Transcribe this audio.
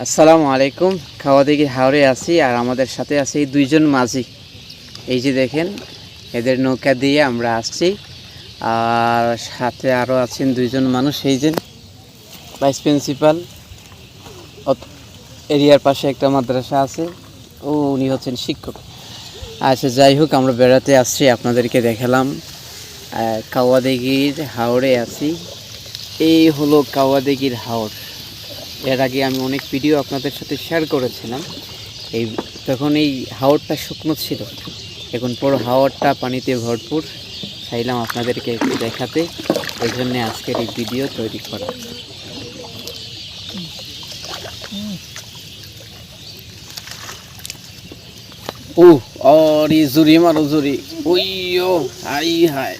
আসসালামু আলাইকুম। খাওয়া দেখি হাওড়ে আছি আর আমাদের সাথে আছে এই দুইজন মাঝি। এই যে দেখেন, এদের নৌকা দিয়ে আমরা আসছি। আর সাথে আরও আছেন দুইজন মানুষ, এই যে ভাইস প্রিন্সিপাল। এরিয়ার পাশে একটা মাদ্রাসা আছে, ও উনি হচ্ছেন শিক্ষক। আচ্ছা যাই হোক, আমরা বেড়াতে আসছি, আপনাদেরকে দেখালাম। কাওয়াদিঘির হাওড়ে আছি। এই হলো কাওয়াদিঘির হাওড় এর আগে আমি অনেক ভিডিও আপনাদের সাথে শেয়ার করেছিলাম। এই তখন এই হাওড়টা শুকনো ছিল। এখন পুরো হাওড়টা পানিতে ভরপুর। চাইলাম আপনাদেরকে একটু দেখাতে। ওই জন্যে আজকের এই ভিডিও তৈরি করা। ও অরি জুরি মারো জুরি। ওইও হাই হাই।